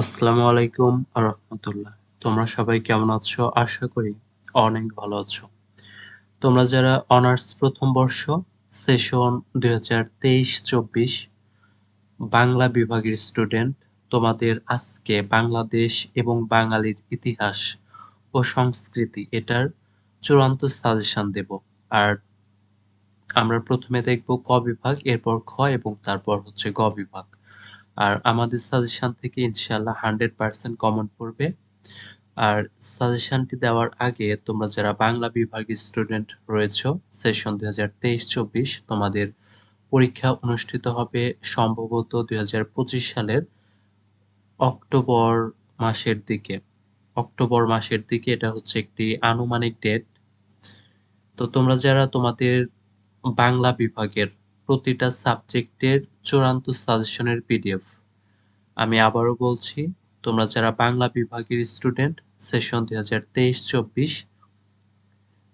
আসসালামু আলাইকুম রহমতুল্লাহ। তোমরা সবাই কেমন আছো? আশা করি অনেক ভালো আছো। তোমরা যারা অনার্স প্রথম বর্ষ, সেশন দুই হাজার তেইশ চব্বিশ বাংলা বিভাগের স্টুডেন্ট, তোমাদের আজকে বাংলাদেশ এবং বাঙালির ইতিহাস ও সংস্কৃতি এটার চূড়ান্ত সাজেশন দেব। আর আমরা প্রথমে দেখব ক বিভাগ, এরপর খ এবং তারপর হচ্ছে গ বিভাগ। আর আমাদের সাজেশন থেকে ইনশাল্লাহ হান্ড্রেড পার্সেন্ট কমন পড়বে। আর সাজেশনটি দেওয়ার আগে তোমরা যারা বাংলা বিভাগের স্টুডেন্ট রয়েছ সেশন দুই হাজার তেইশ চব্বিশ তোমাদের পরীক্ষা অনুষ্ঠিত হবে সম্ভবত দুই হাজার পঁচিশ সালের অক্টোবর মাসের দিকে। অক্টোবর মাসের দিকে এটা হচ্ছে একটি আনুমানিক ডেট তো তোমরা যারা তোমাদের বাংলা বিভাগের প্রতিটা সাবজেক্টের চূড়ান্ত সাজেশনের পিডিএফ আমি আবারও বলছি, তোমরা যারা বাংলা বিভাগের স্টুডেন্ট সেশন দুই হাজার তেইশ চব্বিশ,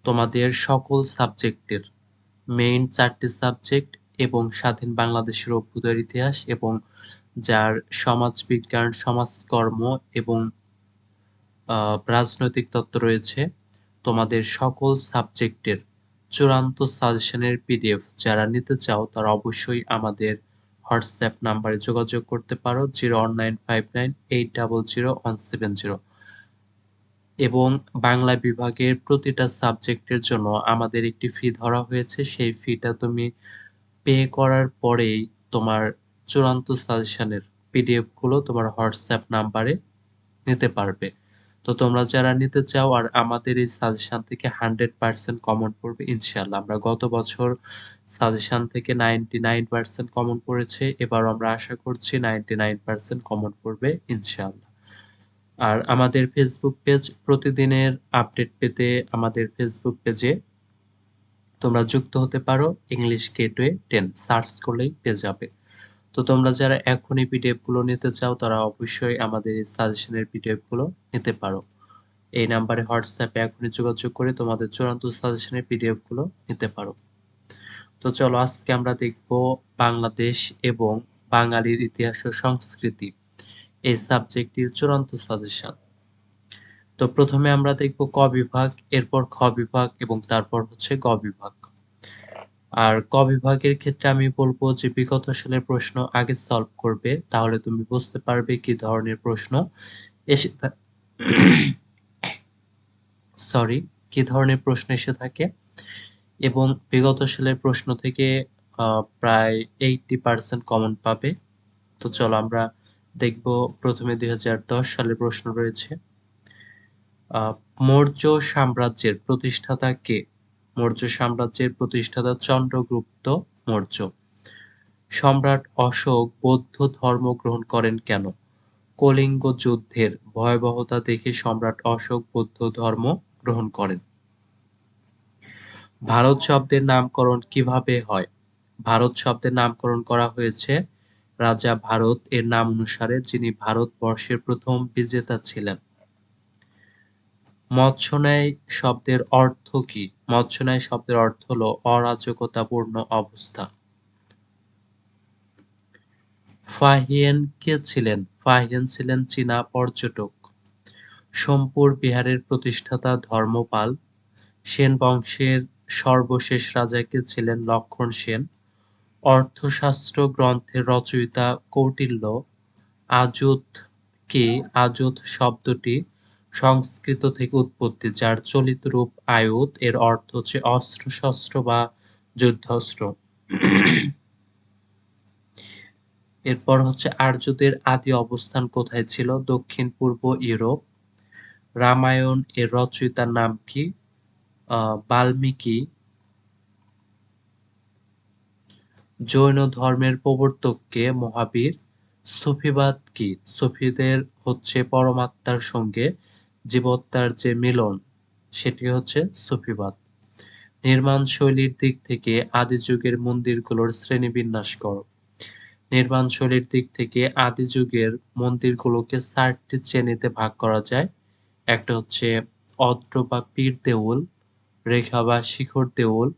তোমাদের সকল সাবজেক্টের মেইন চারটি সাবজেক্ট এবং স্বাধীন বাংলাদেশের অভ্যুদয়ের ইতিহাস এবং যার সমাজবিজ্ঞান সমাজকর্ম এবং রাজনৈতিক তত্ত্ব রয়েছে, তোমাদের সকল সাবজেক্টের চূড়ান্ত সাজেশনের পিডিএফ যারা নিতে চাও, তারা অবশ্যই আমাদের হোয়াটসঅ্যাপ নাম্বারে যোগাযোগ করতে পারো, zero one nine five nine eight double zero one seven zero. এবং বাংলা বিভাগের প্রতিটা সাবজেক্টের জন্য আমাদের একটি ফি ধরা হয়েছে। সেই ফিটা তুমি পে করার পরেই তোমার চূড়ান্ত সাজেশনের পিডিএফগুলো তোমার হোয়াটসঅ্যাপ নাম্বারে নিতে পারবে। তো তোমরা যারা নিতে চাও আর আমাদের এই সাজেশন থেকে হান্ড্রেড পার্সেন্ট কমন পড়বে ইনশাল্লাহ আমরা গত বছর সাজেশন থেকে নাইনটি নাইন পার্সেন্ট কমন পড়েছে এবার আমরা আশা করছি নাইনটি নাইন পার্সেন্ট কমন পড়বে ইনশাল্লাহ আর আমাদের ফেসবুক পেজ, প্রতিদিনের আপডেট পেতে আমাদের ফেসবুক পেজে তোমরা যুক্ত হতে পারো, ইংলিশ গেটওয়ে টেন, সার্চ করলেই পেয়ে যাবে। তো তোমরা যারা এখনই পিডিএফগুলো নিতে চাও, তারা অবশ্যই আমাদের এই সাজেশনের পিডিএফগুলো নিতে পারো। এই নাম্বারে হোয়াটসঅ্যাপে এখনই যোগাযোগ করে তোমাদের চূড়ান্ত সাজেশনের পিডিএফগুলো নিতে পারো। তো চলো, আজকে আমরা দেখব বাংলাদেশ এবং বাঙালির ইতিহাস ও সংস্কৃতি এই সাবজেক্টটির চূড়ান্ত সাজেশন। তো প্রথমে আমরা দেখব ক বিভাগ, এরপর খ বিভাগ এবং তারপর হচ্ছে গ বিভাগ। আর ক বিভাগের ক্ষেত্রে আমি বলব যে বিগত সালের প্রশ্ন আগে সলভ করবে, তাহলে তুমি বুঝতে পারবে কি ধরনের প্রশ্ন। এসে সরি কি ধরনের প্রশ্ন এসে থাকে। এবং বিগত সালের প্রশ্ন থেকে প্রায় এইটটি পার্সেন্ট কমন পাবে। তো চলো আমরা দেখব প্রথমে দুই হাজার দশ সালের প্রশ্ন রয়েছে। মৌর্য সাম্রাজ্যের প্রতিষ্ঠাতা কে? মৌর্য সাম্রাজ্যের প্রতিষ্ঠাতা চন্দ্রগুপ্ত মৌর্য। সম্রাট অশোক বৌদ্ধ ধর্ম গ্রহণ করেন কেন? কলিঙ্গ যুদ্ধের ভয়াবহতা দেখে সম্রাট অশোক বৌদ্ধ ধর্ম গ্রহণ করেন। ভারত শব্দের নামকরণ কীভাবে হয়? ভারত শব্দের নামকরণ করা হয়েছে, রাজা ভারত এর নাম অনুসারে যিনি ভারতবর্ষের প্রথম বিজেতা ছিলেন। মৎস্যন্যায় শব্দের অর্থ কি? মৎস্যন্যায় শব্দের অর্থ হলো অরাজকতাপূর্ণ অবস্থা। ফাহিয়েন কে ছিলেন? ফাহিয়েন ছিলেন চীনা পর্যটক। সোমপুর বিহারের প্রতিষ্ঠাতা ধর্মপাল। সেন বংশের সর্বশেষ রাজা কে ছিলেন লক্ষণ সেন। অর্থশাস্ত্র গ্রন্থের রচয়িতা কৌটিল্য। আজুত কে? আজুত শব্দটি সংস্কৃত থেকে উৎপত্তি, যার চলিত রূপ আয়ুত, এর অর্থ হচ্ছে অস্ত্র, শস্ত্র বা যুদ্ধাস্ত্র। এরপর হচ্ছে আর্যদের আদি অবস্থান কোথায় ছিল? দক্ষিণ, পূর্ব ইউরোপ। রামায়ণ এর রচয়িতার নাম কি? বাল্মীকি। জৈন ধর্মের প্রবর্তককে মহাবীর। সুফিবাদ কি? সুফিদের হচ্ছে পরমাত্মার সঙ্গে জীবত্মার যে মিলন, সেটি হচ্ছে সুফিবাদ। নির্মাণ শৈলীর দিক থেকে আদি যুগের মন্দিরগুলোর শ্রেণীবিন্যাস কর। নির্মাণ শৈলীর দিক থেকে আদি যুগের মন্দিরগুলোকে চারটি শ্রেণীতে ভাগ করা যায়। একটা হচ্ছে অদ্র বা পীর দেউল, রেখা বা শিখর দেউল,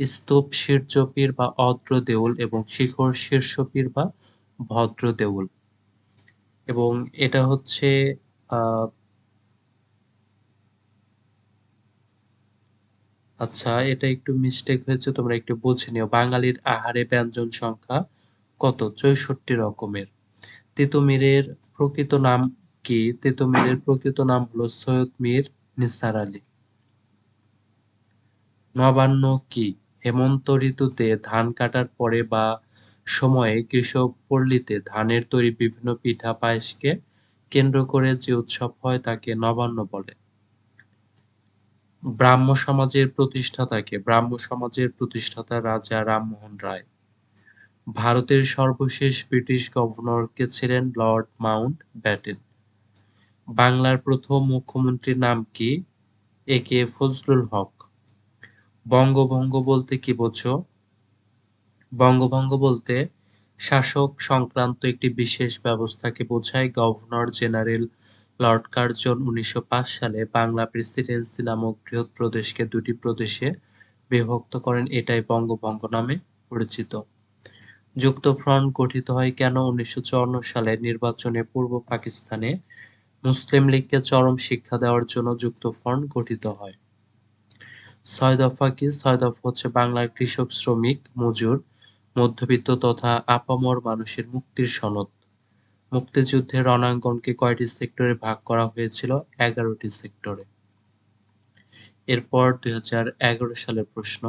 স্তূপ শীর্ষপীর বা অদ্র দেউল এবং শিখর শীর্ষপীর বা ভদ্র দেউল। এবং এটা হচ্ছে আচ্ছা এটা একটু মিস্টেক হয়েছে, তোমরা একটু বুঝে নিও। বাঙালির আহারে ব্যঞ্জন সংখ্যা কত? চৌষট্টি রকমের। তিতুমিরের প্রকৃত নাম কি? তিতুমিরের প্রকৃত নাম হলো সৈয়দ মীর নিসার আলী। নবান্ন কি? হেমন্ত ঋতুতে ধান কাটার পরে বা সময়ে কৃষক পল্লীতে ধানের তৈরি বিভিন্ন পিঠা পায়েসকে কেন্দ্র করে যে উৎসব হয় তাকে নবান্ন বলে। ব্রাহ্ম সমাজের প্রতিষ্ঠাতাকে ব্রাহ্ম সমাজের প্রতিষ্ঠাতা রাজা রামমোহন রায়। ভারতের সর্বশেষ ব্রিটিশ গভর্নর কে ছিলেন লর্ড মাউন্ট ব্যাটেন। বাংলার প্রথম মুখ্যমন্ত্রীর নাম কি? এ কে ফজলুল হক। বঙ্গভঙ্গ বলতে কি বোঝো? বঙ্গভঙ্গ বলতে শাসক সংক্রান্ত একটি বিশেষ ব্যবস্থাকে বোঝায় গভর্নর জেনারেল লর্ড কার্জন উনিশশো পাঁচ সালে বাংলা প্রেসিডেন্সি নামক বৃহৎ প্রদেশকে দুটি প্রদেশে বিভক্ত করেন, এটাই বঙ্গভঙ্গ নামে পরিচিত। যুক্ত ফ্রন্ট গঠিত হয় কেন? উনিশশো চুয়ান্ন সালে নির্বাচনে পূর্ব পাকিস্তানে মুসলিম লীগকে চরম শিক্ষা দেওয়ার জন্য যুক্ত ফ্রন্ট গঠিত হয়। ছয় দফা কি? ছয় দফা হচ্ছে বাংলার কৃষক শ্রমিক, মজুর, মধ্যবিত্ত তথা আপামর মানুষের মুক্তির সনদ। মুক্তিযুদ্ধের রণাঙ্গনকে কয়টি সেক্টরে ভাগ করা হয়েছিল? এগারোটি সেক্টরে। এরপর দুই হাজার এগারো সালের প্রশ্ন,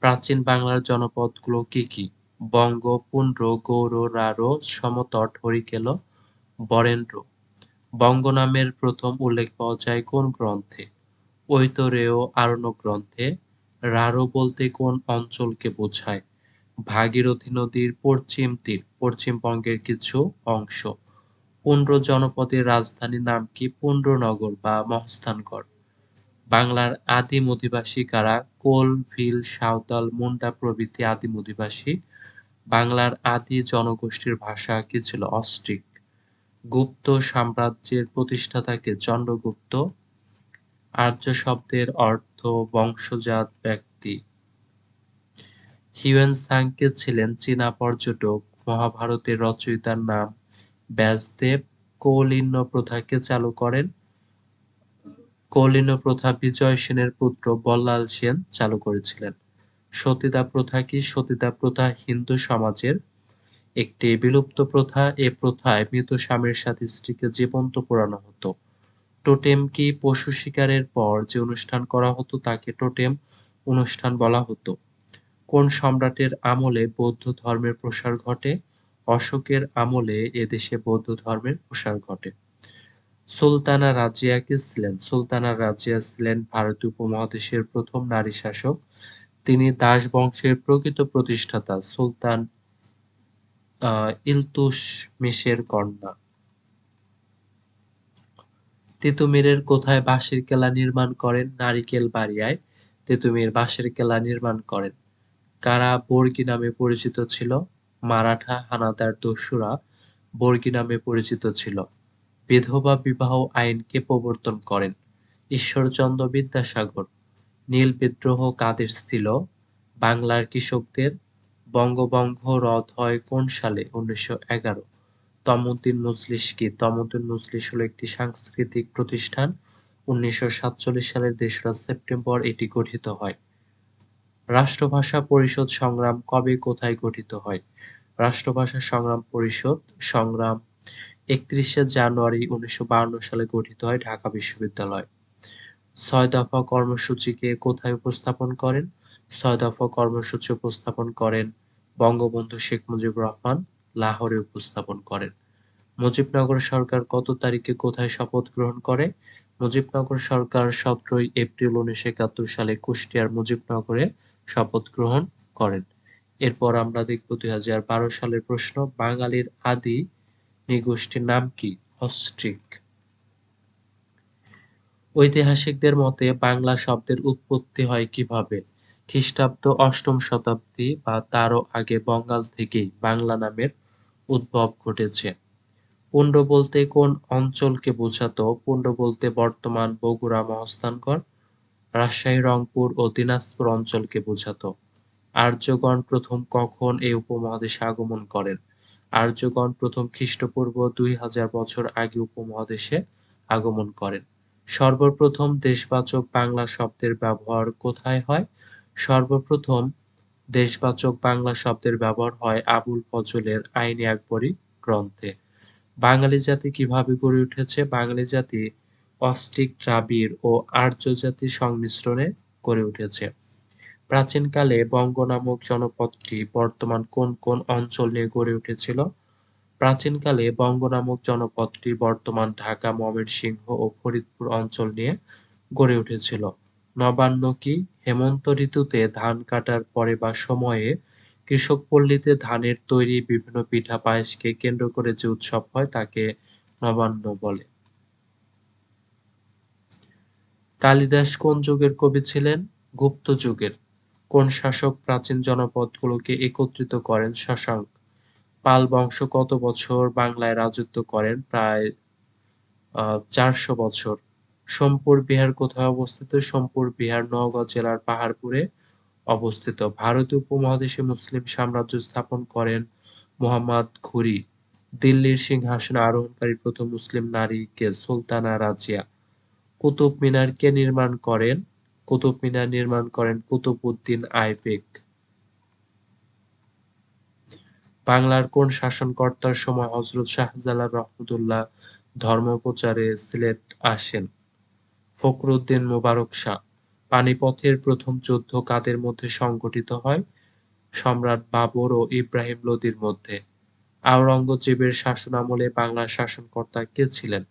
প্রাচীন বাংলার জনপদগুলো কি কি? বঙ্গ পুন্ড্র গৌর রারো, সমতট, হরিকেল, বরেন্দ্র। বঙ্গ নামের প্রথম উল্লেখ পাওয়া যায় কোন গ্রন্থে? ঐতরেয় আরণ্য গ্রন্থে। রারো বলতে কোন অঞ্চলকে বোঝায়? ভাগীরথী নদীর পশ্চিম তীর পশ্চিমবঙ্গের কিছু অংশ। পুন্ড্র জনপদের রাজধানীর নাম কি পুন্ড্রনগর বা মহস্থানগড় বাংলার আদিম অধিবাসী কারা কোল, ভিল, সাঁওতাল, মুন্ডা প্রভৃতি আদিম অধিবাসী? বাংলার আদি জনগোষ্ঠীর ভাষা কি ছিল অস্ট্রিক? গুপ্ত সাম্রাজ্যের প্রতিষ্ঠাতাকে চন্দ্রগুপ্ত। আর্য শব্দের অর্থ বংশজাত ব্যক্তি হিউয়েন সাংকে ছিলেন চীনা পর্যটক। মহাভারতের রচয়িতার নাম ব্যাসদেব। কৌলিন্য প্রথাকে চালু করেন। কৌলিন্য প্রথা বিজয় সেনের পুত্র বল্লাল সেন চালু করেছিলেন। সতীদা প্রথা কি? সতীদা প্রথা হিন্দু সমাজের একটি বিলুপ্ত প্রথা। এ প্রথায় মৃত স্বামীর সাথে স্ত্রীকে জীবন্ত পোড়ানো হতো। টোটেম কি? পশু শিকারের পর যে অনুষ্ঠান করা হতো তাকে টোটেম অনুষ্ঠান বলা হতো। কোন সম্রাটের আমলে বৌদ্ধ ধর্মের প্রসার ঘটে? অশোকের আমলে এদেশে বৌদ্ধ ধর্মের প্রসার ঘটে। সুলতানা রাজিয়া কে ছিলেন সুলতানা রাজিয়া ছিলেন ভারতীয় উপমহাদেশের প্রথম নারী শাসক। তিনি দাস বংশের প্রকৃত প্রতিষ্ঠাতা, সুলতান ইলতুশমিশের কন্যা। তিতুমিরের কোথায় বাঁশের কেলা নির্মাণ করেন? নারিকেল বাড়িয়ায় তিতুমির বাঁশের কেলা নির্মাণ করেন। কারা বর্গী নামে পরিচিত ছিল? মারাঠা, হানাদার, দস্যুরা বর্গী নামে পরিচিত ছিল। বিধবা বিবাহ আইনকে প্রবর্তন করেন? ঈশ্বরচন্দ্র বিদ্যাসাগর। নীল বিদ্রোহ কাদের ছিল? বাংলার কৃষকদের। বঙ্গবঙ্গ রদ হয় কোন সালে? উনিশশো এগারো। তমুদ্দিন মজলিস কি? তমুদ্দিন মজলিস হলো একটি সাংস্কৃতিক প্রতিষ্ঠান। উনিশশো সাতচল্লিশ সালের তেসরা সেপ্টেম্বর এটি গঠিত হয়। রাষ্ট্রভাষা পরিষদ সংগ্রাম কবে কোথায় গঠিত হয়? রাষ্ট্রভাষা সংগ্রাম পরিষদ সংগ্রাম একত্রিশে জানুয়ারি উনিশশো সালে গঠিত হয় ঢাকা বিশ্ববিদ্যালয়। ছয় দফা কর্মসূচিকে কোথায় উপস্থাপন করেন? ছয় দফা কর্মসূচি উপস্থাপন করেন বঙ্গবন্ধু শেখ মুজিবুর রহমান, লাহোরে উপস্থাপন করেন। মুজিবনগর সরকার কত তারিখে কোথায় শপথ গ্রহণ করে? মুজিবনগর সরকার সতেরোই এপ্রিল উনিশশো একাত্তর সালে কুষ্টিয়ার মুজিবনগরে শপথ গ্রহণ করেন। এরপর আমরা দেখব দুই হাজার বারো সালের প্রশ্ন, বাঙালির আদি নৃগোষ্ঠীর নাম কি? অস্ট্রিক। ঐতিহাসিকদের মতে বাংলা শব্দের উৎপত্তি হয় কীভাবে? খ্রিস্টাব্দ অষ্টম শতাব্দী বা তারও আগে বঙ্গাল থেকেই বাংলা নামের উদ্ভব ঘটেছে। পুণ্ড বলতে কোন অঞ্চলকে বোঝাতো? পুণ্ড বলতে বর্তমান বগুড়া মহস্থানগড়। রাজশাহী, রংপুর ও দিনাজপুর অঞ্চলকে বোঝাতো। আর্যগণ প্রথম কখন এই উপমহাদেশে আগমন করেন? আর্যগণ প্রথম খ্রিস্টপূর্ব দুই হাজার বছর আগে উপমহাদেশে আগমন করেন। সর্বপ্রথম দেশবাচক বাংলা শব্দের ব্যবহার কোথায় হয়? সর্বপ্রথম দেশবাচক বাংলা শব্দের ব্যবহার হয় আবুল ফজলের আইনি আকবরী গ্রন্থে। বাঙালি জাতি কীভাবে গড়ে উঠেছে? বাঙালি জাতি অস্টিক দ্রাবিড় ও আর্য জাতির সংমিশ্রণে গড়ে উঠেছে। প্রাচীনকালে বঙ্গ নামক জনপদটি বর্তমান কোন কোন অঞ্চল নিয়ে গড়ে উঠেছিল? প্রাচীনকালে বঙ্গ নামক জনপদটি বর্তমান ঢাকা, ময়মনসিংহ ও ফরিদপুর অঞ্চল নিয়ে গড়ে উঠেছিল। নবান্ন কি হেমন্ত ঋতুতে ধান কাটার পরে বা সময়ে কৃষক পল্লীতে ধানের তৈরি বিভিন্ন পিঠা পায়েসকে কেন্দ্র করে যে উৎসব হয় তাকে নবান্ন বলে। কালিদাস কোন যুগের কবি ছিলেন? গুপ্ত যুগের। কোন শাসক প্রাচীন জনপদগুলোকে একত্রিত করেন? শশাঙ্ক। পাল বংশ কত বছর বাংলায় রাজত্ব করেন? প্রায় চারশো বছর। সোমপুর বিহার কোথায় অবস্থিত? সোমপুর বিহার নওগাঁ জেলার পাহাড়পুরে অবস্থিত। ভারতীয় উপমহাদেশে মুসলিম সাম্রাজ্য স্থাপন করেন মোহাম্মদ ঘুরি। দিল্লির সিংহাসনে আরোহণকারী প্রথম মুসলিম নারী কে? সুলতানা রাজিয়া। কুতুব মিনার কে নির্মাণ করেন? কুতুব মিনার নির্মাণ করেন কুতুবউদ্দিন আইবেক বাংলার কোন শাসনকর্তার সময় হজরত শাহজালাল রহমতুল্লাহ ধর্মপ্রচারে সিলেট আসেন? ফখরুদ্দিন মোবারক শাহ। পানিপথের প্রথম যুদ্ধ কাদের মধ্যে সংঘটিত হয়? সম্রাট বাবর ও ইব্রাহিম লোদির মধ্যে। আওরঙ্গজেবের শাসনামলে বাংলার শাসনকর্তা কে ছিলেন?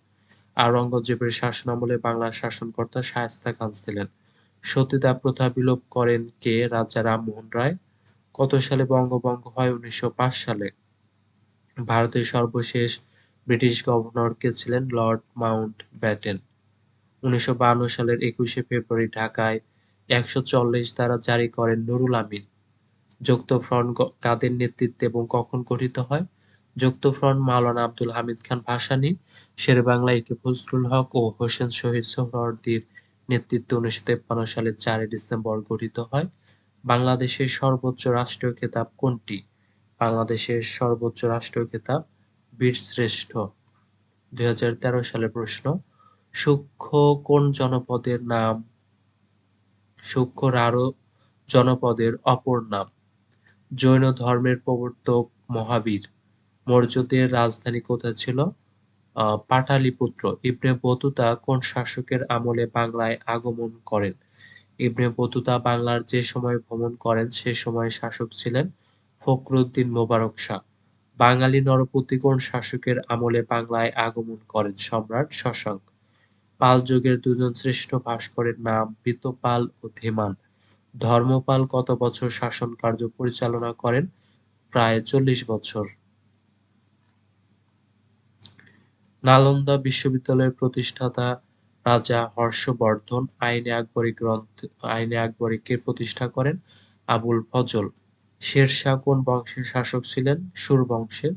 আওরঙ্গজেবের শাসনামলে বাংলার শাসনকর্তা শায়েস্তা খান ছিলেন। সতীদাহ প্রথা বিলোপ করেন কে রাজা রামমোহন রায়? কত সালে বঙ্গভঙ্গ হয় উনিশশো সালে? ভারতের সর্বশেষ ব্রিটিশ গভর্নর কে ছিলেন লর্ড মাউন্ট ব্যাটেন। উনিশশো সালের একুশে ফেব্রুয়ারি ঢাকায় একশো চল্লিশ দ্বারা জারি করেন নুরুল আমিন। যুক্ত ফ্রন্ট কাদের নেতৃত্বে এবং কখন গঠিত হয়? যুক্ত front Maulana Abdul Hamid Khan Bhasani Sher Bangla A K Fazlul Haque ও হোসেন শহীদ সোহরাওয়ার্দীর নেতৃত্বে উনিশশো তেপ্পান্ন সালের চারই ডিসেম্বর গঠিত হয়। বাংলাদেশের সর্বোচ্চ রাষ্ট্রীয় খেতাব কোনটি? বাংলাদেশের সর্বোচ্চ রাষ্ট্রীয় খেতাব বীরশ্রেষ্ঠ। দুই সালের প্রশ্ন, সূক্ষ্ম কোন জনপদের নাম, সূক্ষ্ম রারো জনপদের অপর নাম? জৈন ধর্মের প্রবর্তক মহাবীর। মৌর্যদের রাজধানী কোথায় ছিল? পাটালিপুত্র। ইবনে বতুতা কোন শাসকের আমলে বাংলায় আগমন করেন? ইবনে বতুতা বাংলার যে সময় ভ্রমণ করেন, সে সময় শাসক ছিলেন ফখরুদ্দিন মোবারক শাহ। বাঙালি নরপতি কোন শাসকের আমলে বাংলায় আগমন করেন? সম্রাট শশাঙ্ক। পাল যুগের দুজন শ্রেষ্ঠ ভাস্করের নাম বিতপাল ও ধীমান। ধর্মপাল কত বছর শাসন কার্য পরিচালনা করেন? প্রায় চল্লিশ বছর। নালন্দা বিশ্ববিদ্যালয়ের প্রতিষ্ঠাতা রাজা হর্ষবর্ধন আইনে আকবরী গ্রন্থ, আইনে আকবরীকে প্রতিষ্ঠা করেন আবুল ফজল। শেরশাহ কোন বংশের শাসক ছিলেন? সুর বংশের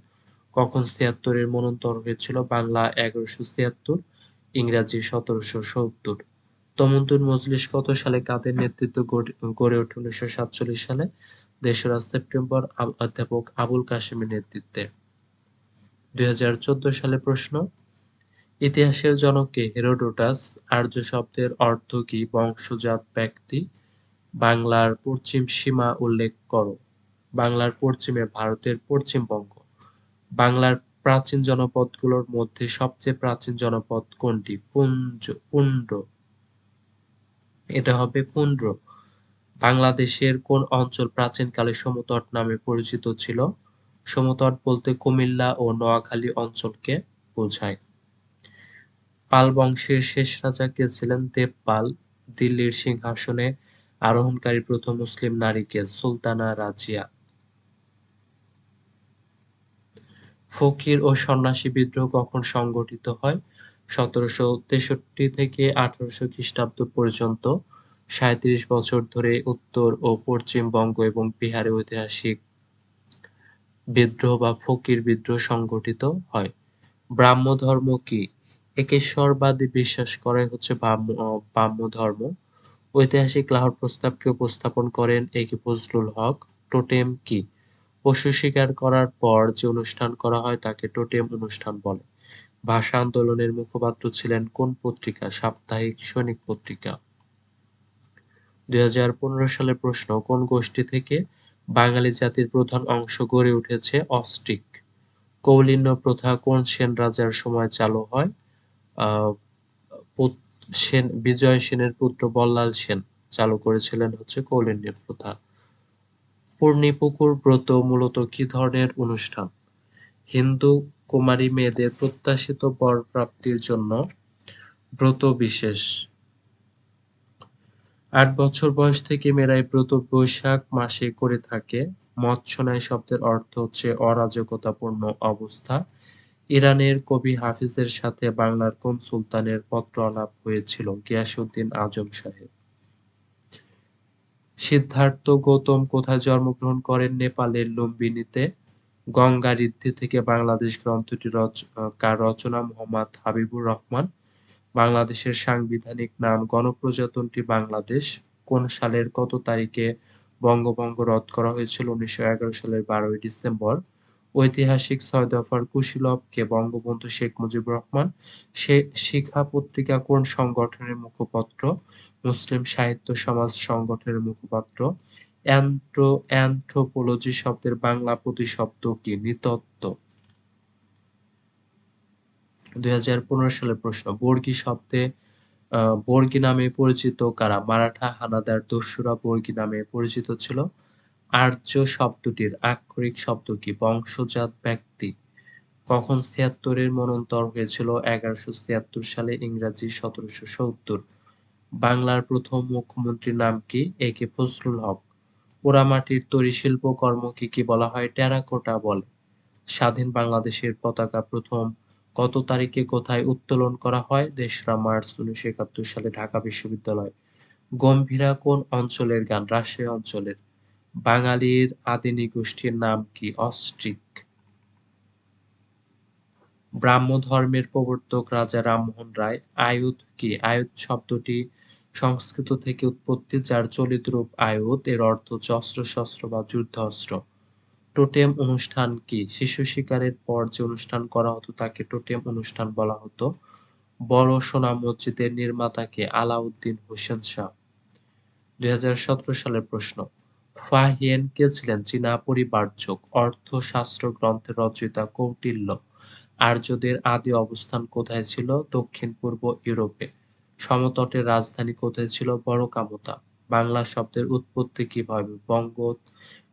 কখন ছিয়াত্তরের মনন্তর হয়েছিল? বাংলা এগারোশো ছিয়াত্তর, ইংরাজি সতেরোশো সত্তর। তমন্তুর মজলিস কত সালে কাদের নেতৃত্ব গড়ে ওঠে? উনিশশো সাতচল্লিশ সালে। দেশরা সেপ্টেম্বর অধ্যাপক আবুল কাশেমের নেতৃত্বে। দুই হাজার চোদ্দ সালে প্রশ্ন, ইতিহাসের জনকে হেরোডোটাস আর্য শব্দের অর্থ কি? বংশজাত ব্যক্তি। বাংলার পশ্চিম সীমা উল্লেখ করো। বাংলার পশ্চিমে ভারতের পশ্চিমবঙ্গ বাংলার প্রাচীন জনপদগুলোর মধ্যে সবচেয়ে প্রাচীন জনপদ কোনটি? পুঞ্জ, পুন্ড। এটা হবে পুন্ড্র বাংলাদেশের কোন অঞ্চল প্রাচীনকালে সমতট নামে পরিচিত ছিল? সমতট বলতে কুমিল্লা ও নোয়াখালী অঞ্চলকে বোঝায়। পাল বংশের শেষ রাজা কে ছিলেন দেবপাল। দিল্লির সিংহাসনে আরোহণকারী প্রথম মুসলিম নারী কে সুলতানা রাজিয়া। ফকির ও সন্ন্যাসী বিদ্রোহ কখন সংগঠিত হয়? সতেরোশো তেষট্টি থেকে আঠারোশো খ্রিস্টাব্দ পর্যন্ত সাঁত্রিশ বছর ধরে উত্তর ও পশ্চিমবঙ্গ এবং বিহারে ঐতিহাসিক বিদ্রোহ বা ফকির বিদ্রোহ সংগঠিত হয়। ব্রাহ্ম ধর্ম কি একেশ্বরবাদী বিশ্বাস করাই হচ্ছে ব্রাহ্ম ধর্ম ঐতিহাসিক লাহোর প্রস্তাবকে উপস্থাপন করেন? এ কে ফজলুল হক? টোটেম কি? পশু শিকার করার পর যে অনুষ্ঠান করা হয় তাকে টোটেম অনুষ্ঠান বলে। ভাষা আন্দোলনের মুখপাত্র ছিলেন কোন পত্রিকা? সাপ্তাহিক সৈনিক পত্রিকা। দুই হাজার পনেরো সালের প্রশ্ন, কোন গোষ্ঠী থেকে বাঙালি জাতির প্রধান অংশ গড়ে উঠেছে অস্ট্রিক কৌলিন্য প্রথা কোন সেন রাজার সময় চালু হয়? সেন, বিজয় সেনের পুত্র বল্লাল সেন চালু করেছিলেন হচ্ছে কৌলিন্য প্রথা। পূর্ণিপুকুর ব্রত মূলত কি ধরনের অনুষ্ঠান? হিন্দু কুমারী মেয়েদের প্রত্যাশিত বর প্রাপ্তির জন্য ব্রত বিশেষ আট বছর বয়স থেকে মেয়েরা এই ব্রত বৈশাখ মাসে করে থাকে। মৎস্যনায় শব্দের অর্থ হচ্ছে অরাজকতাপূর্ণ অবস্থা। ইরানের কবি হাফিজের সাথে বাংলার কোন সুলতানের পত্র আলাপ হয়েছিল? গিয়াসউদ্দিন আজম সাহেব। সিদ্ধার্থ গৌতম কোথায় জন্মগ্রহণ করেন? নেপালের লুম্বিনীতে। গঙ্গা ঋদ্ধি থেকে বাংলাদেশ গ্রন্থটি কার রচনা? মোহাম্মদ হাবিবুর রহমান। বাংলাদেশের সাংবিধানিক নাম গণপ্রজাতন্ত্রী বাংলাদেশ কোন সালের কত তারিখে বঙ্গভঙ্গ রদ করা হয়েছিল উনিশশো এগারো সালের বারোই ডিসেম্বর? ঐতিহাসিক ছয় দফার কুশীলবকে বঙ্গবন্ধু শেখ মুজিবুর রহমান? শিখা পত্রিকা কোন সংগঠনের মুখপত্র? মুসলিম সাহিত্য সমাজ সংগঠনের মুখপাত্র? অ্যান্থ্রোপোলজি শব্দের বাংলা প্রতিশব্দ কি নৃতত্ত্ব? দুই হাজার পনেরো সালের প্রশ্ন, বর্গী শব্দে বর্গী নামে পরিচিত কারা? মারাঠা, হানাদার, দস্যুরা বর্গী নামে পরিচিত ছিল। আর্য শব্দটির আক্ষরিক শব্দ কি? বংশজাত ব্যক্তি। কখন ছিয়াত্তরের মনন্তর হয়েছিল? এগারোশো ছিয়াত্তর সালে, ইংরাজি সতেরোশো সত্তর। বাংলার প্রথম মুখ্যমন্ত্রীর নাম কি? এ কে ফজলুল হক। পোড়ামাটির তৈরি শিল্প কর্মকে কি বলা হয়? টেরাকোটা বলে। স্বাধীন বাংলাদেশের পতাকা প্রথম কত তারিখে কোথায় উত্তোলন করা হয়? দেশরা মার্চ উনিশশো একাত্তর সালে ঢাকা বিশ্ববিদ্যালয়। গম্ভীরা কোন অঞ্চলের গান? রাজশাহী অঞ্চলের। বাঙালির আদিনী গোষ্ঠীর নাম কি অস্ট্রিক? ব্রাহ্ম ধর্মের প্রবর্তক রাজা রামমোহন রায়। আয়ুধ কি? আয়ুধ শব্দটি সংস্কৃত থেকে উৎপত্তি, যার চলিত রূপ আয়ুধ এর অর্থ হচ্ছে অস্ত্র শস্ত্র বা যুদ্ধ অস্ত্র। টোটেম অনুষ্ঠান কি? শিশু শিকারের পর যে অনুষ্ঠান করা হতো, তাকে টোটেম অনুষ্ঠান বলা হতো। বড় সোনা মসজিদের নির্মাতাকে আলাউদ্দিন হোসেন শাহ। দুই সালের প্রশ্ন, ফাহিয়েন কে ছিলেন? চীনা পরিবারযোগ অর্থশাস্ত্র গ্রন্থের রচয়িতা কৌটিল্য। আর্যদের আদি অবস্থান কোথায় ছিল? দক্ষিণ পূর্ব ইউরোপে। সমতটের রাজধানী কোথায় ছিল? বড় কামতা বাংলা শব্দের উৎপত্তি কীভাবে বঙ্গ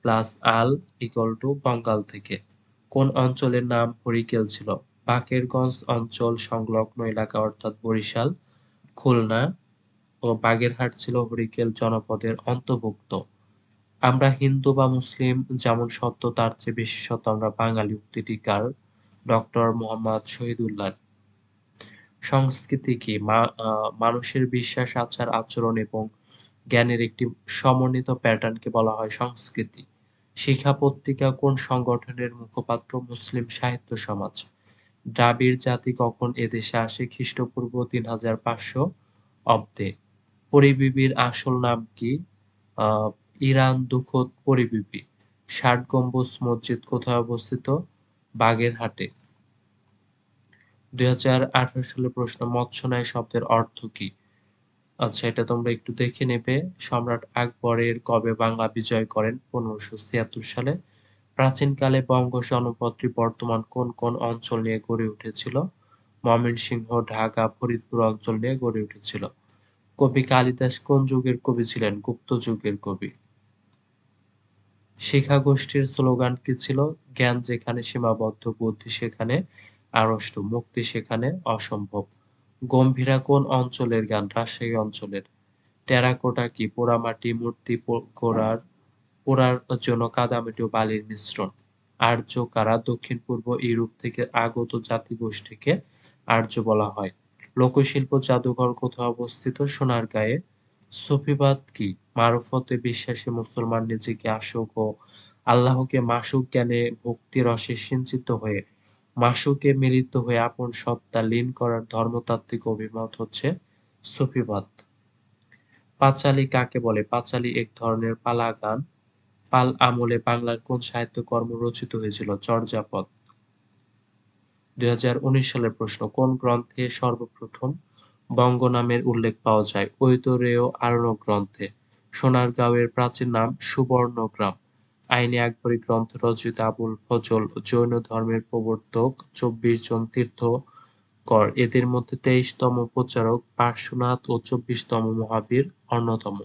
প্লাস আল ইকুয়াল টু বঙ্গাল থেকে। কোন অঞ্চলের নাম হরিকেল ছিল? বাকেরগঞ্জ অঞ্চল সংলগ্ন এলাকা অর্থাৎ বরিশাল, খুলনা ও বাগেরহাট ছিল হরিকেল জনপদের অন্তর্ভুক্ত। আমরা হিন্দু বা মুসলিম, যেমন সত্য তার চেয়ে বেশি সত্য আমরা বাঙালি উক্তিটি কার? ডক্টর মোহাম্মদ শহীদুল্লাহ। সংস্কৃতি কি? মানুষের বিশ্বাস, আচার, আচরণ এবং জ্ঞানের একটি সমন্বিত প্যাটার্নকে বলা হয় সংস্কৃতি। শিক্ষা পত্রিকা কোন সংগঠনের মুখপাত্র মুসলিম সাহিত্য সমাজ? দ্রাবিড় জাতি কখন এদেশে আসে? খ্রিস্টপূর্ব তিন হাজার পাঁচশো অব্দে। পরিবিবির আসল নাম কি? ইরান দুখত পরিবিবি। ষাট গম্বুজ মসজিদ কোথায় অবস্থিত? বাগেরহাটে। দুই হাজার আঠারো সালের প্রশ্ন মৎস্যনায় শব্দের অর্থ কি? আচ্ছা এটা তোমরা একটু দেখে নেবে। সম্রাট আকবরের কবে বাংলা বিজয় করেন? পনেরোশো ছিয়াত্তর সালে। প্রাচীনকালে বঙ্গ জনপদটি বর্তমান কোন কোন অঞ্চল নিয়ে গড়ে উঠেছিল? ময়মনসিংহ, ঢাকা, ফরিদপুর অঞ্চল নিয়ে গড়ে উঠেছিল। কবি কালিদাস কোন যুগের কবি ছিলেন? গুপ্ত যুগের কবি। শিখা গোষ্ঠীর স্লোগান কি ছিল? জ্ঞান যেখানে সীমাবদ্ধ, বুদ্ধি সেখানে আড়ষ্ট, মুক্তি সেখানে অসম্ভব। গম্ভীরা কোন অঞ্চলের গান রাজশাহী অঞ্চলের। টেরাকোটা কি পোড়ামাটি মূর্তি করার পোড়ার জন্য কাদামাটি ও বালির মিশ্রণ। আর্য কারা দক্ষিণ পূর্ব ইউরোপ থেকে আগত জাতিগোষ্ঠীকে আর্য বলা হয়। লোকশিল্প জাদুঘর কোথাও অবস্থিত সোনারগাঁয়ে সুফিবাদ কি? মারফতে বিশ্বাসী মুসলমান নিজেকে আশুক ও আল্লাহকে মাসুক জ্ঞানে ভক্তি রসে সিঞ্চিত হয়ে মাসুকে মিলিত হয়ে আপন সত্তা লীন করার ধর্মতাত্ত্বিক অভিমত হচ্ছে সুফিবাদ। পাঁচালী কাকে বলে? পাঁচালী এক ধরনের পালা গান পাল আমলে বাংলার কোন সাহিত্যকর্ম রচিত হয়েছিল? চর্যাপদ। দুই হাজার উনিশ সালের প্রশ্ন, কোন গ্রন্থে সর্বপ্রথম বঙ্গ নামের উল্লেখ পাওয়া যায়? ঐতরেয় আরণ্যক গ্রন্থে। সোনারগাঁওয়ের প্রাচীন নাম সুবর্ণগ্রাম। আইনে আকবরী গ্রন্থ রচয়িতা আবুল ফজল জৈন ধর্মের প্রবর্তক চব্বিশ জন তীর্থকর এদের মধ্যে তেইশতম প্রচারক পার্শ্বনাথ ও চব্বিশতম মহাবীর অন্যতম।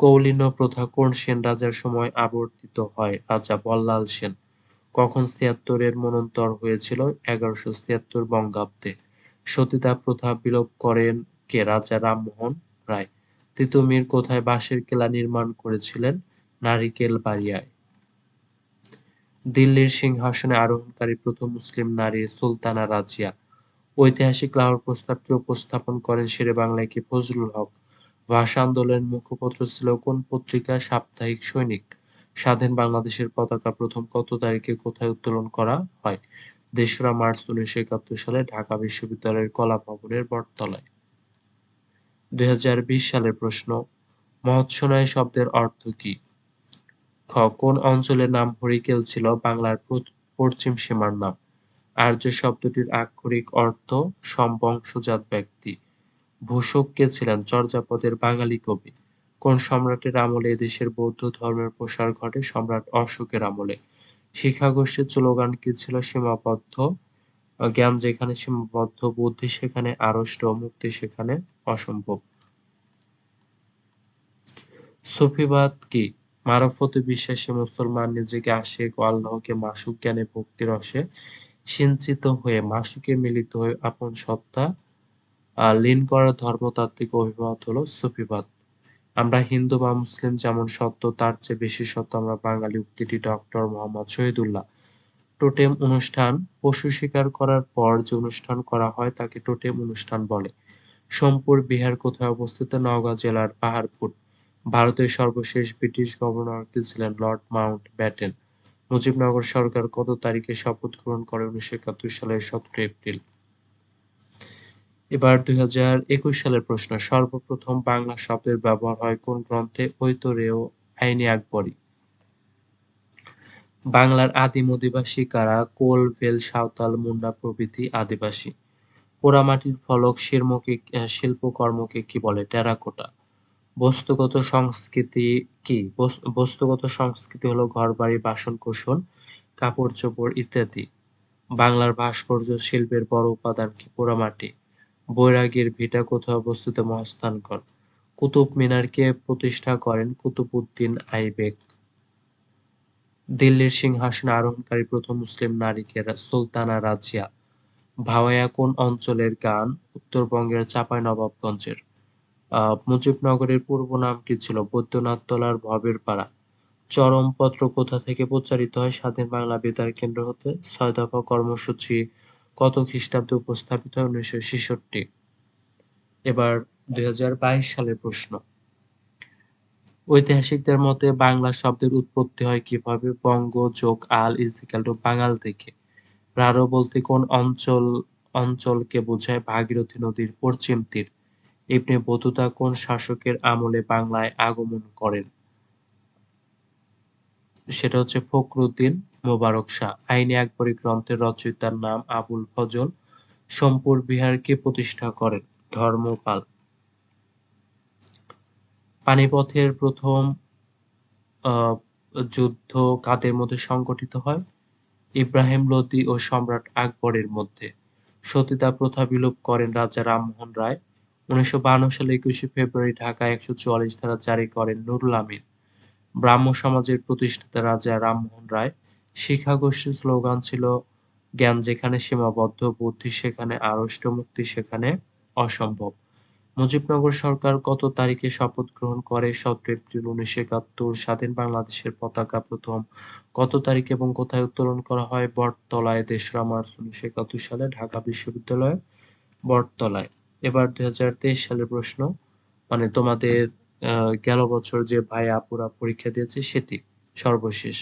কৌলিন্য প্রথা কোন সেন রাজার সময় আবর্তিত হয়? রাজা বল্লাল সেন। কখন ছিয়াত্তরের মনন্তর হয়েছিল? এগারোশো ছিয়াত্তর বঙ্গাব্দে। সতীদাহ প্রথা বিলোপ করেন কে? রাজা রামমোহন রায়। তিতুমির কোথায় বাঁশের কেলা নির্মাণ করেছিলেন? নারিকেল বাড়িয়ায়। দিল্লির সিংহাসনে আরোহণকারী প্রথম মুসলিম নারী সুলতানা রাজিয়া। ঐতিহাসিক লাহোর প্রস্তাবটি উপস্থাপন করেন শেরে বাংলায় কি ফজলুল হক। ভাষা আন্দোলনের মুখপত্র ছিল কোন পত্রিকা সাপ্তাহিক সৈনিক? স্বাধীন বাংলাদেশের পতাকা প্রথম কত তারিখে কোথায় উত্তোলন করা হয়? দেশরা মার্চ উনিশশো একাত্তর সালে ঢাকা বিশ্ববিদ্যালয়ের কলা ভবনের বটতলায়। দুই হাজার বিশ সালের প্রশ্ন মহৎসোনাই শব্দের অর্থ কি? খ কোন অঞ্চলের নাম হরিকেল ছিল বাংলার পশ্চিম সীমার নাম। আর্য শব্দটির আক্ষরিক অর্থ সম্বংশজাত ব্যক্তি। ভূষক কে ছিলেন? চর্যাপদের বাঙালি কবি। কোন সম্রাটের আমলে এদেশের বৌদ্ধ ধর্মের প্রসার ঘটে? সম্রাট অশোকের আমলে। শিক্ষাগোষ্ঠীর স্লোগান কি ছিল? সীমাবদ্ধ। জ্ঞান যেখানে সীমাবদ্ধ, বুদ্ধি সেখানে আড়ষ্ট, মুক্তি সেখানে অসম্ভব। সুফিবাদ কি? মারফতে বিশ্বাসী মুসলমান নিজেকে আশেক ও আল্লাহকে মাসুক জ্ঞানে ভক্তি রসে সিঞ্চিত হয়ে মাসুকে মিলিত হয়ে আপন সত্তা লীন করার ধর্মতাত্ত্বিক অভিমত হলো সুফিবাদ। আমরা হিন্দু বা মুসলিম যেমন সত্য, তার চেয়ে বেশি সত্য আমরা বাঙালি উক্তিটি ডক্টর মোহাম্মদ শহীদুল্লাহ। টোটেম অনুষ্ঠান পশু শিকার করার পর যে অনুষ্ঠান করা হয় তাকে টোটেম অনুষ্ঠান বলে। সোমপুর, বিহার কোথায় অবস্থিত নওগাঁ জেলার পাহাড়পুর। ভারতের সর্বশেষ ব্রিটিশ গভর্নর কে ছিলেন লর্ড মাউন্ট ব্যাটেন মুজিবনগর সরকার কত তারিখে শপথ গ্রহণ করে উনিশশো একাত্তর সালের সতেরো এপ্রিল। এবার দুই হাজার একুশ সালের প্রশ্ন, সর্বপ্রথম বাংলা শব্দের ব্যবহার হয় কোন গ্রন্থে? ঐতরেয় আইনি আকবরী। বাংলার আদিম অধিবাসী কারা? কোল, ভেল, সাঁওতাল, মুন্ডা প্রভৃতি আদিবাসী। পোড়ামাটির ফলক শিল্পকর্মকে কি বলে? টেরাকোটা। বস্তুগত সংস্কৃতি কি? বস্তুগত সংস্কৃতি হলো ঘরবাড়ি বাসন কোসন কাপড় চোপড় ইত্যাদি। বাংলার ভাস্কর্য শিল্পের বড় উপাদান কি? পোড়ামাটি। বৈরাগীর ভিটা কোথায় অবস্থিত মহাস্থানগড় কুতুব মিনারকে প্রতিষ্ঠা করেন কুতুবউদ্দিন আইবেক। দিল্লির সিংহাসনে আরোহণকারী প্রথম মুসলিম নারীকে সুলতানা রাজিয়া। ভাওয়াইয়া কোন অঞ্চলের গান? উত্তরবঙ্গের চাঁপাইনবাবগঞ্জের। মুজিবনগরের পূর্ব নামটি ছিল বৈদ্যনাথতলার ভবের পাড়া। চরমপত্র কোথা থেকে প্রচারিত হয় স্বাধীন বাংলা বেতার কেন্দ্র হতে ছয় দফা কর্মসূচি কত খ্রিস্টাব্দে উপস্থাপিত হয় উনিশশো ছেষট্টি? এবার দুই হাজার বাইশ সালের প্রশ্ন। ঐতিহাসিকদের মতে বাংলা শব্দের উৎপত্তি হয় কীভাবে? বঙ্গ যোগ আল ইজিক্যাল টু বাঙাল থেকে। রারো বলতে কোন অঞ্চল অঞ্চলকে বোঝায় ভাগীরথী নদীর পশ্চিম তীর? ইবনে বতুতা কোন শাসকের আমলে বাংলায় আগমন করেন? সেটা হচ্ছে ফখরুদ্দিন মোবারক শাহ। আইনে আকবরী গ্রন্থের রচয়িতার নাম আবুল ফজল। সোমপুর বিহারকে প্রতিষ্ঠা করেন ধর্মপাল। পানিপথের প্রথম যুদ্ধ কাদের মধ্যে সংগঠিত হয়? ইব্রাহিম লোদি ও সম্রাট আকবরের মধ্যে। সতীদাহ প্রথা বিলোপ করেন রাজা রামমোহন রায়। উনিশশো সালে একুশে ফেব্রুয়ারি ঢাকায় একশো চুয়াল্লিশ ধারা জারি করেন নুরুল আমিন। ব্রাহ্ম সমাজের প্রতিষ্ঠাতা রাজা রামমোহন রায়। শিক্ষাগোষ্ঠীর স্লোগান ছিল, জ্ঞান যেখানে সীমাবদ্ধ, বুদ্ধি সেখানে আড়ষ্ট, মুক্তি সেখানে অসম্ভব। মুজিবনগর সরকার কত তারিখে শপথ গ্রহণ করে, সতেরো এপ্রিল উনিশশো একাত্তর স্বাধীন বাংলাদেশের পতাকা প্রথম। কত তারিখ এবং কোথায় উত্তোলন করা হয়? বটতলায় দেশরা মার্চ উনিশশো একাত্তর সালে ঢাকা বিশ্ববিদ্যালয় বটতলায়। এবার দুই হাজার তেইশ সালের প্রশ্ন মানে তোমাদের গেল বছর যে ভাই আপুরা পরীক্ষা দিয়েছে সেটি সর্বশেষ।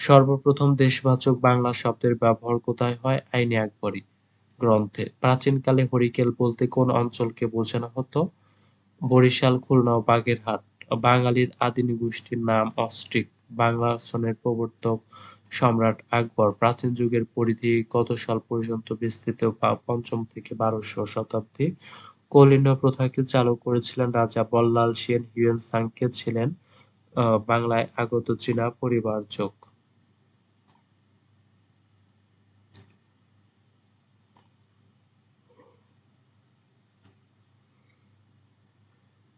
সর্বপ্রথম দেশবাচক বাংলা শব্দের ব্যবহার কোথায় হয়? আইনে আকবরী গ্রন্থে। প্রাচীনকালে হরিকেল বলতে কোন অঞ্চলকে বোঝানো হতো? বরিশাল, খুলনা ও বাগেরহাট। বাঙালির আদিনী গোষ্ঠীর নাম অস্ট্রিক। বাংলা সনের প্রবর্তক সম্রাট আকবর প্রাচীন যুগের পরিধি কত সাল পর্যন্ত বিস্তৃত বা পঞ্চম থেকে বারোশো শতাব্দী কলিন্য প্রথাকে চালু করেছিলেন রাজা বল্লাল সেন হিউয়েন সাংকে ছিলেন বাংলায় আগত চীনা পরিবারযোগ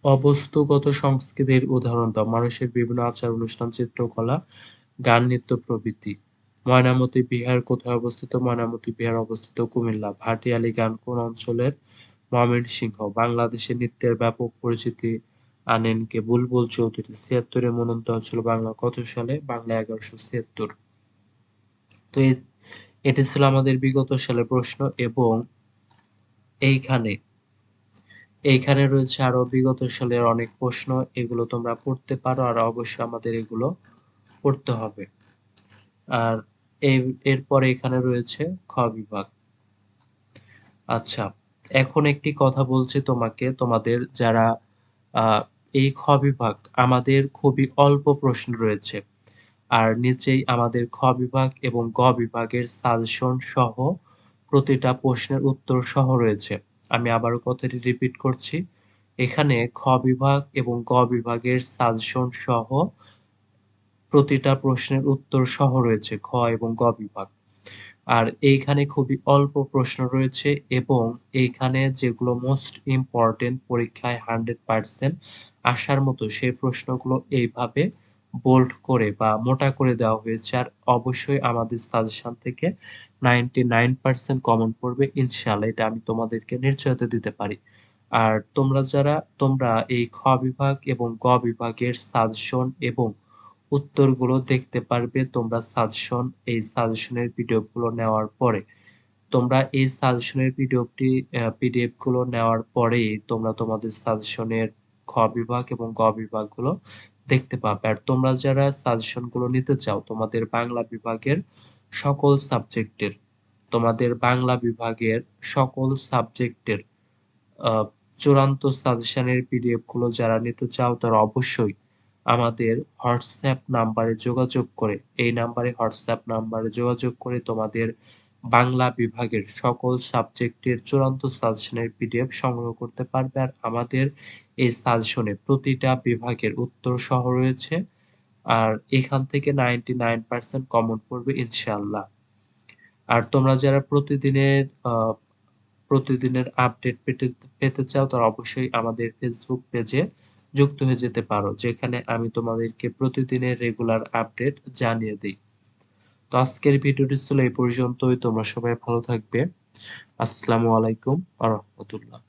অবস্তুগত সংস্কৃতির উদাহরণ দাও। মানুষের বিভিন্ন আচার অনুষ্ঠান চিত্রকলা গান নৃত্য প্রভৃতি ময়নামতি বিহার কোথায় অবস্থিত? ময়নামতি বিহার অবস্থিত কুমিল্লা। ভাটিয়ালি গান কোন অঞ্চলের? ময়মনসিংহ। বাংলাদেশে নৃত্যের ব্যাপক পরিচিতি আনেন কে? বুলবুল চৌধুরী। ছিয়াত্তরে মনন্ত হচ্ছিল বাংলা কত সালে? বাংলা এগারোশো ছিয়াত্তর। তো এটি ছিল আমাদের বিগত সালের প্রশ্ন এবং এইখানে এইখানে রয়েছে আরও বিগত সালের অনেক প্রশ্ন। এগুলো তোমরা পড়তে পারো আর অবশ্যই আমাদের এগুলো পড়তে হবে। আর এরপরে এখানে রয়েছে খ বিভাগ। আচ্ছা এখন একটি কথা বলছি তোমাকে, তোমাদের যারা এই খ বিভাগ, আমাদের খুবই অল্প প্রশ্ন রয়েছে। আর নিচেই আমাদের খ বিভাগ এবং গ বিভাগের সাজেশন সহ প্রতিটা প্রশ্নের উত্তর সহ রয়েছে। আমি আবারও কথাটি রিপিট করছি। এখানে খ বিভাগ এবং গ বিভাগের সাজেশন সহ প্রতিটা প্রশ্নের উত্তর সহ রয়েছে খ এবং গ বিভাগ। আর এইখানে খুবই অল্প প্রশ্ন রয়েছে এবং এইখানে যেগুলো মোস্ট ইম্পর্টেন্ট পরীক্ষায় হান্ড্রেড পার্সেন্ট আসার মতো সেই প্রশ্নগুলো এইভাবে বোল্ড করে বা মোটা করে দেওয়া হয়েছে। আর অবশ্যই আমাদের সাজেশন থেকে নাইনটি নাইন পার্সেন্ট কমন পড়বে। ইনশাল্লাহ এটা আমি তোমাদেরকে নিশ্চয়তা দিতে পারি। আর তোমরা যারা, তোমরা এই খ বিভাগ এবং গ বিভাগের সাজেশন এবং উত্তরগুলো দেখতে পারবে তোমরা সাজেশন এই সাজেশনের ভিডিওগুলো নেওয়ার পরে। তোমরা এই সাজেশনের পিডিএফগুলো নেওয়ার পরেই তোমরা তোমাদের সাজেশনের খ বিভাগ এবং গ বিভাগগুলো দেখতে পাবে। আর তোমরা যারা সাজেশনগুলো নিতে চাও, তোমাদের বাংলা বিভাগের সকল সাবজেক্টের তোমাদের বাংলা বিভাগের সকল সাবজেক্টের চূড়ান্ত সাজেশনের পিডিএফগুলো যারা নিতে চাও, তারা অবশ্যই আমাদের হোয়াটসঅ্যাপ নাম্বারে যোগাযোগ করে। এই নাম্বারে হোয়াটসঅ্যাপ নাম্বারে যোগাযোগ করে তোমাদের বাংলা বিভাগের সকল সাবজেক্টের চূড়ান্ত সাজেশনের পিডিএফ সংগ্রহ করতে পারবে। আর আমাদের এই সাজেশনে প্রতিটা বিভাগের উত্তর সহ রয়েছে। আর এখান থেকে নাইনটি নাইন পার্সেন্ট কমন পড়বে ইনশাল্লাহ আর তোমরা যারা প্রতিদিনের প্রতিদিনের আপডেট পেতে পেতে চাও তারা অবশ্যই আমাদের ফেসবুক পেজে যুক্ত হয়ে যেতে পারো, যেখানে আমি তোমাদেরকে প্রতিদিনের রেগুলার আপডেট জানিয়ে দিই। তো আজকের ভিডিওটি ছিল এই পর্যন্তই, তোমরা সবাই ভালো থাকবে। আসসালামু আলাইকুম আ রহমতুল্লাহ।